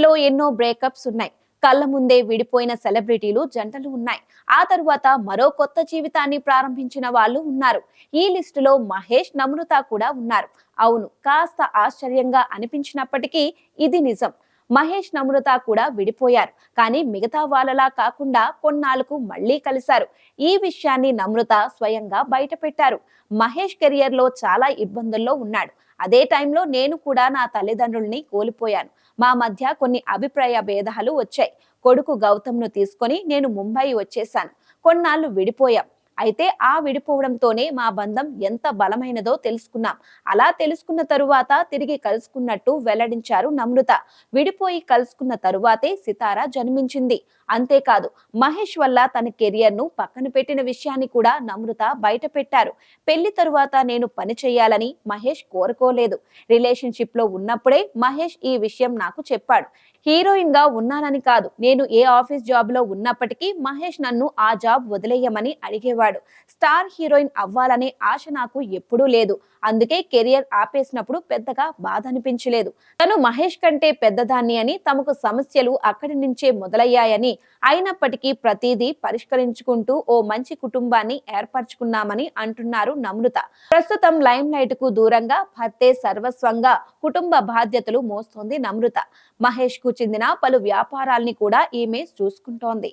ఇండస్ట్రీలో ఎన్నో బ్రేకప్స్ ఉన్నాయి. కళ్ళ ముందే విడిపోయిన సెలబ్రిటీలు జంటలు ఉన్నాయి. ఆ తరువాత మరో కొత్త జీవితాన్ని ప్రారంభించిన వాళ్ళు ఉన్నారు. ఈ లిస్టులో మహేష్ నమ్రత కూడా ఉన్నారు. అవును కాస్త ఆశ్చర్యంగా అనిపించినప్పటికీ ఇది నిజం. మహేష్ నమ్రత కూడా విడిపోయారు. కానీ మిగతా వాళ్ళలా కాకుండా కొన్నాళ్ళకు మళ్ళీ కలిశారు. ఈ విషయాన్ని నమ్రత స్వయంగా బయటపెట్టారు. మహేష్ కెరియర్లో చాలా ఇబ్బందుల్లో ఉన్నాడు. అదే టైంలో నేను కూడా నా తల్లిదండ్రుల్ని కోల్పోయాను. మా మధ్య కొన్ని అభిప్రాయ భేదాలు వచ్చాయి. కొడుకు గౌతమ్ను తీసుకొని నేను ముంబై వచ్చేసాను కొన్నాళ్ళు విడిపోయాం. అయితే ఆ విడిపోవడంతోనే మా బంధం ఎంత బలమైనదో తెలుసుకున్నాం. అలా తెలుసుకున్న తరువాత తిరిగి కలుసుకున్నట్టు వెల్లడించారు నమ్రత. విడిపోయి కలుసుకున్న తరువాతే సితార జన్మించింది. అంతేకాదు మహేష్ వల్ల తన కెరియర్ను పక్కన పెట్టిన విషయాన్ని కూడా నమ్రత బయట పెట్టారు పెళ్ళి తరువాత నేను పని చేయాలని మహేష్ కోరుకోలేదు. రిలేషన్షిప్లో ఉన్నప్పుడే మహేష్ ఈ విషయం నాకు చెప్పాడు. హీరోయిన్గా ఉన్నానని కాదు నేను ఏ ఆఫీస్ జాబ్లో ఉన్నప్పటికీ మహేష్ నన్ను ఆ జాబ్ వదిలేయమని అడిగేవాడు. స్టార్ హీరోయిన్ అవ్వాలనే ఆశ నాకు ఎప్పుడూ లేదు. అందుకే కెరియర్ ఆపేసినప్పుడు పెద్దగా బాధ అనిపించలేదు. తను మహేష్ కంటే పెద్దదాన్ని అని తమకు సమస్యలు అక్కడి నుంచే మొదలయ్యాయని అయినప్పటికీ ప్రతిదీ పరిష్కరించుకుంటూ ఓ మంచి కుటుంబాన్ని ఏర్పరచుకున్నామని అంటున్నారు నమ్రత. ప్రస్తుతం లైమ్ లైట్కు దూరంగా భర్తే సర్వస్వంగా కుటుంబ బాధ్యతలు మోస్తోంది నమ్రత. మహేష్కు చెందిన పలు వ్యాపారాల్ని కూడా ఈమె చూసుకుంటోంది.